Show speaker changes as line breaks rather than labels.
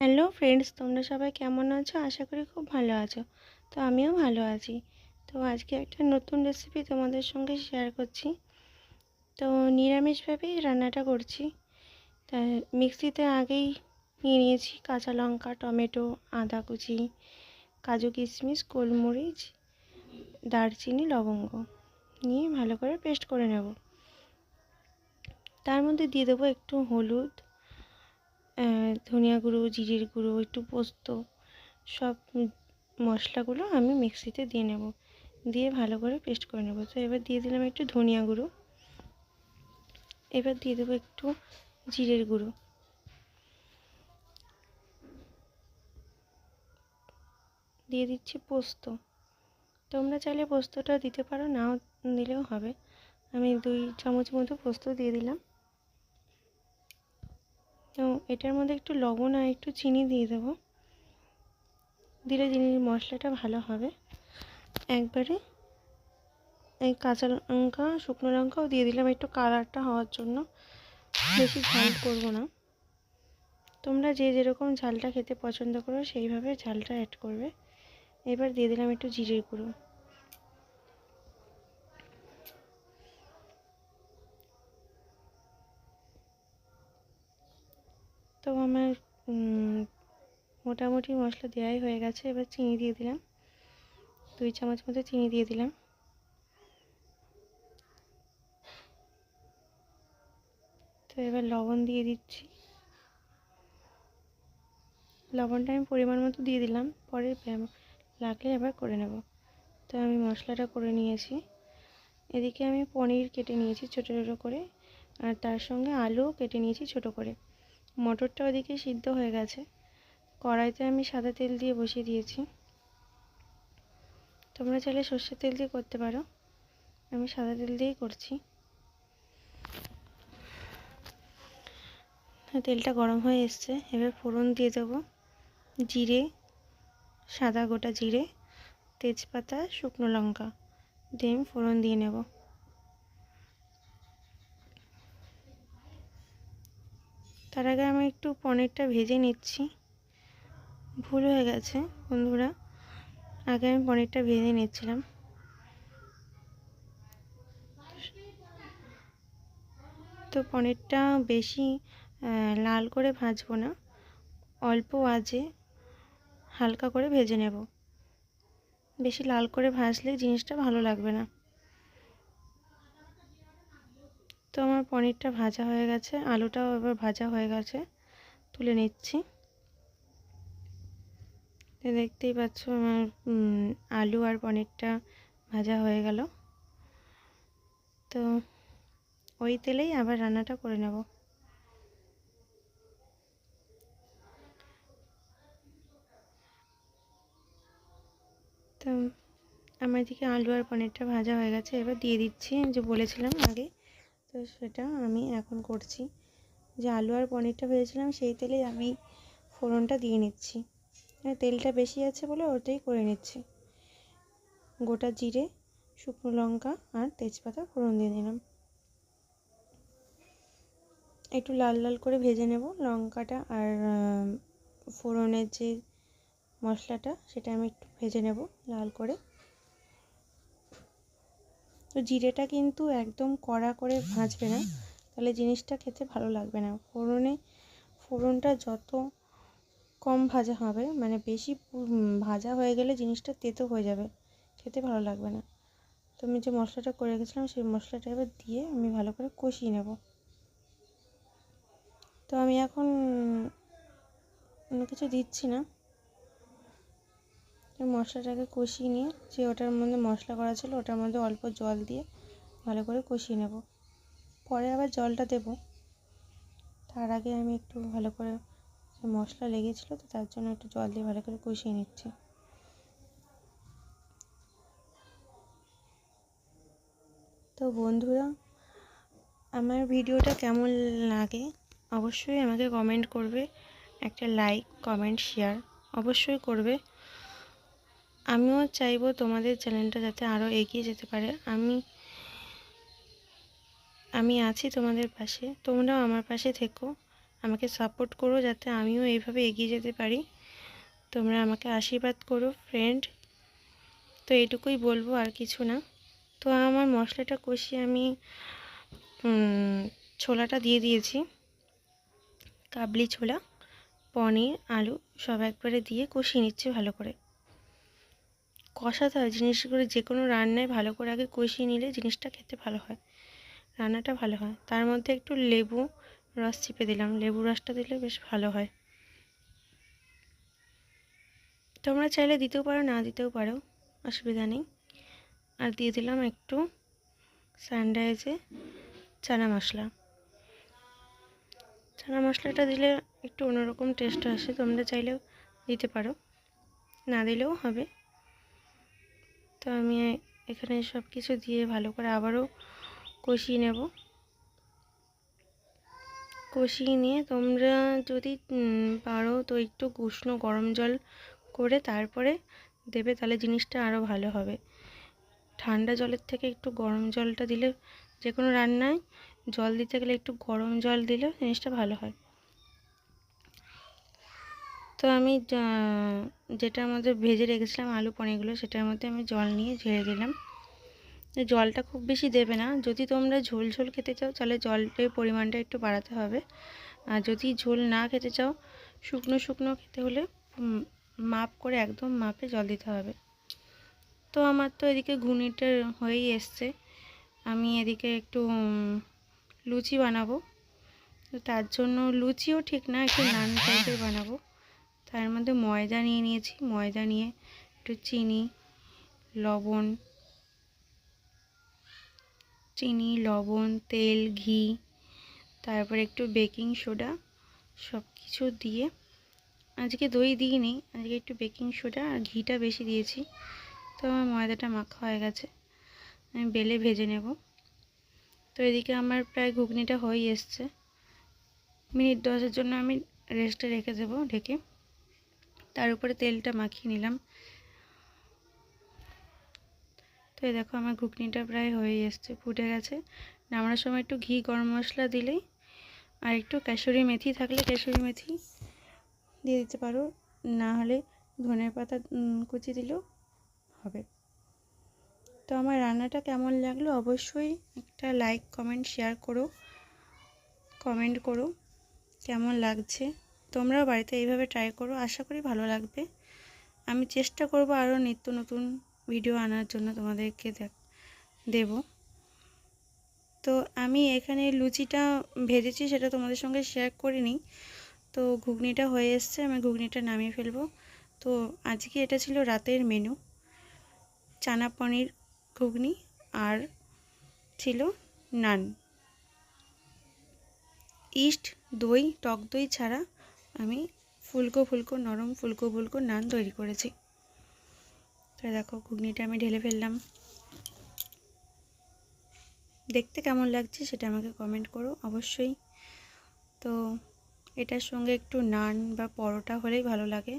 Hello friends তোমরা সবাই কেমন আছো? আশা করি খুব ভালো আছো। তো আমিও ভালো আছি। তো আজকে একটা নতুন রেসিপি তোমাদের সঙ্গে শেয়ার করছি। তো নিরামিষভাবেই রান্নাটা করছি। তা মিক্সিতে আগেই নিয়ে নিয়েছি কাঁচা লঙ্কা, টমেটো, আদা কুচি, কাজু কিশমিশ, গোলমরিচ, দারচিনি, লবঙ্গ। নিয়ে ভালো করে পেস্ট করে নেব। তার মধ্যে দিয়ে দেবো একটু হলুদ ধনিয়া গুঁড়ো, জিরের গুঁড়ো, একটু পোস্ত, সব মশলাগুলো আমি মিক্সিতে দিয়ে নেব। দিয়ে ভালো করে পেস্ট করে নেব। তো এবার দিয়ে দিলাম একটু ধনিয়া গুঁড়ো। এবার দিয়ে দেবো একটু জিরের গুঁড়ো। দিয়ে দিচ্ছি পোস্ত। তোমরা চাইলে পোস্তটা দিতে পারো, নাও দিলেও হবে। আমি দুই চামচ মতো পোস্ত দিয়ে দিলাম। তো এটার মধ্যে একটু লবণ আর একটু চিনি দিয়ে দেবো। দিলে জিনিস মশলাটা ভালো হবে। একবারে এই কাঁচা লঙ্কা, শুকনো লঙ্কাও দিয়ে দিলাম একটু কালারটা হওয়ার জন্য। বেশি ঝাল করব না। তোমরা যে যেরকম ঝালটা খেতে পছন্দ করো সেইভাবে ঝালটা অ্যাড করবে। এবার দিয়ে দিলাম একটু জিরে গুঁড়ো। তো আমার মোটামুটি মশলা দেওয়াই হয়ে গেছে। এবার চিনি দিয়ে দিলাম। দুই চামচ মতো চিনি দিয়ে দিলাম। তো এবার লবণ দিয়ে দিচ্ছি। লবণটা আমি পরিমাণ মতো দিয়ে দিলাম। পরে লাগলে এবার করে নেব। তো আমি মশলাটা করে নিয়েছি। এদিকে আমি পনির কেটে নিয়েছি ছোটো ছোটো করে। আর তার সঙ্গে আলু কেটে নিয়েছি ছোটো করে। মটরটা ওদিকে সিদ্ধ হয়ে গেছে। কড়াইতে আমি সাদা তেল দিয়ে বসিয়ে দিয়েছি। তোমরা চাইলে সর্ষের তেল দিয়ে করতে পারো। আমি সাদা তেল দিয়েই করছি। তেলটা গরম হয়ে এসছে। এবার ফোড়ন দিয়ে দেবো জিরে, সাদা গোটা জিরে, তেজপাতা, শুকনো লঙ্কা। দিয়ে আমি ফোড়ন দিয়ে নেব। তার আগে আমি একটু পনিরটা ভেজে নিচ্ছি। ভুল হয়ে গেছে, বন্ধুরা। আগে আমি পনিরটা ভেজে নিচ্ছিলাম। তো পনিরটা বেশি লাল করে ভাজবো না, অল্প আজে হালকা করে ভেজে নেব। বেশি লাল করে ভাজলে জিনিসটা ভালো লাগবে না। তো আমার পনিরটা ভাজা হয়ে গেছে, আলুটাও এবার ভাজা হয়ে গেছে, তুলে নিচ্ছি। দেখতেই পাচ্ছ আমার আলু আর পনিরটা ভাজা হয়ে গেল। তো ওই তেলেই আবার রান্নাটা করে নেব। তো আমার এদিকে আলু আর পনিরটা ভাজা হয়ে গেছে, এবার দিয়ে দিচ্ছি যে বলেছিলাম আগে। তো সেটা আমি এখন করছি। যে আলু আর পনিরটা ভেজেছিলাম, সেই তেলেই আমি ফোড়নটা দিয়ে নিচ্ছি। তেলটা বেশি আছে বলে ওটাই করে নিচ্ছি। গোটা জিরে, শুকনো লঙ্কা আর তেজপাতা ফোড়ন দিয়ে দিলাম। একটু লাল লাল করে ভেজে নেব। লঙ্কাটা আর ফোড়নের যে মশলাটা, সেটা আমি একটু ভেজে নেব লাল করে। তো জিরেটা কিন্তু একদম কড়া করে ভাজবে না। তাহলে জিনিসটা খেতে ভালো লাগবে না। ফোড়নে, ফোড়নটা যত কম ভাজা হবে মানে বেশি ভাজা হয়ে গেলে জিনিসটা তেতো হয়ে যাবে। খেতে ভালো লাগবে না। তো আমি যে মশলাটা করে রেখেছিলাম, সেই মশলাটা এবার দিয়ে আমি ভালো করে কষিয়ে নেব। তো আমি এখন অন্য কিছু দিচ্ছি না। মশলাটাকে কষিয়ে নিয়ে যে ওটার মধ্যে মশলা করা ছিল ওটার মধ্যে অল্প জল দিয়ে ভালো করে কষিয়ে নেব। পরে আবার জলটা দেব। তার আগে আমি একটু ভালো করে মশলা লেগেছিলো তো তার জন্য একটু জল দিয়ে ভালো করে কষিয়ে নিচ্ছি। তো বন্ধুরা, আমার ভিডিওটা কেমন লাগে অবশ্যই আমাকে কমেন্ট করবে, একটা লাইক কমেন্ট শেয়ার অবশ্যই করবে। আমিও চাইব তোমাদের চ্যানেলটা যাতে আরও এগিয়ে যেতে পারে। আমি আমি আছি তোমাদের পাশে, তোমরাও আমার পাশে থেকো। আমাকে সাপোর্ট করো যাতে আমিও এইভাবে এগিয়ে যেতে পারি। তোমরা আমাকে আশীর্বাদ করো ফ্রেন্ড তো এটুকুই বলব আর কিছু না। তো আমার মশলাটা কষিয়ে আমি ছোলাটা দিয়ে দিয়েছি। কাবলি ছোলা, পনির, আলু সব একবারে দিয়ে কষিয়ে নিচ্ছে ভালো করে। কষাতে হয়। জিনিসগুলো যে কোনো রান্নায় ভালো করে আগে কষিয়ে নিলে জিনিসটা খেতে ভালো হয়। রান্নাটা ভালো হয়। তার মধ্যে একটু লেবু রস চিপে দিলাম। লেবু রসটা দিলে বেশ ভালো হয়। তোমরা চাইলে দিতেও পারো, না দিতেও পারো। অসুবিধা নেই। আর দিয়ে দিলাম একটু স্যান্ডাইজে চানা মশলা। চানা মশলাটা দিলে একটু অন্যরকম টেস্ট আসে। তোমরা চাইলেও দিতে পারো। না দিলেও হবে। তো আমি এখানে সব কিছু দিয়ে ভালো করে আবারও কষিয়ে নেব। কষিয়ে নিয়ে তোমরা যদি পারো তো একটু উষ্ণ গরম জল করে তারপরে দেবে, তাহলে জিনিসটা আরও ভালো হবে। ঠান্ডা জলের থেকে একটু গরম জলটা দিলে যে কোনো রান্নায় জল দিতে গেলে একটু গরম জল দিলে জিনিসটা ভালো হয়। তো আমি যেটার মধ্যে ভেজে রেখেছিলাম আলু পনিরগুলো, সেটার মধ্যে আমি জল নিয়ে ঝেড়ে দিলাম। জলটা খুব বেশি দেবে না। যদি তোমরা ঝোল ঝোল খেতে চাও, তাহলে জলের পরিমাণটা একটু বাড়াতে হবে। আর যদি ঝোল না খেতে চাও, শুকনো শুকনো খেতে হলে মাপ করে একদম মাপে জল দিতে হবে। তো আমার তো এদিকে ঘুগনিটা হয়েই এসছে। আমি এদিকে একটু লুচি বানাবো। তো তার জন্য লুচিও ঠিক না, একটু নান টাইপের বানাবো। তার মধ্যে ময়দা নিয়ে নিয়েছি, ময়দা নিয়ে একটু চিনি, লবণ চিনি, লবণ, তেল, ঘি, তারপর একটু বেকিং সোডা সব কিছু দিয়ে আজকে দই দিইনি, আজকে একটু বেকিং সোডা আর ঘিটা বেশি দিয়েছি। তো আমার ময়দাটা মাখা হয়ে গেছে, আমি বেলে ভেজে নেব। তো এদিকে আমার প্রায় ঘুগনিটা হয়ে এসছে। মিনিট দশের জন্য আমি রেস্টে রেখে দেবো ঢেকে। তার উপরে তেলটা মাখিয়ে নিলাম। তো এই দেখো আমার ঘুগনিটা প্রায় হয়ে এসছে, ফুটে গেছে। নামানোর সময় একটু ঘি, গরম মশলা দিলেই আর একটু কাশুরি মেথি থাকলে কাশুরি মেথি দিয়ে দিতে পারো। না হলে ধনের পাতা কুচি দিলেও হবে। তো আমার রান্নাটা কেমন লাগল অবশ্যই একটা লাইক কমেন্ট শেয়ার করো। কমেন্ট করো, কেমন লাগছে? তোমরাও বাড়িতে এইভাবে ট্রাই করো, আশা করি ভালো লাগবে। আমি চেষ্টা করব আরও নিত্য নতুন ভিডিও আনার জন্য তোমাদেরকে দেব। তো আমি এখানে লুচিটা ভেজেছি, সেটা তোমাদের সঙ্গে শেয়ার করিনি। তো ঘুগনিটা হয়ে এসছে, আমি ঘুগনিটা নামিয়ে ফেলব। তো আজকে এটা ছিল রাতের মেনু চানা পনির ঘুগনি আর ছিল নান। ইস্ট, দই, টক দই ছাড়া আমি ফুলকো ফুলকো, নরম ফুলকো ফুলকো নান তৈরি করেছি। তো দেখো, ঘুগনিটা আমি ঢেলে ফেললাম। দেখতে কেমন লাগছে সেটা আমাকে কমেন্ট করো অবশ্যই। তো এটার সঙ্গে একটু নান বা পরোটা হলেই ভালো লাগে।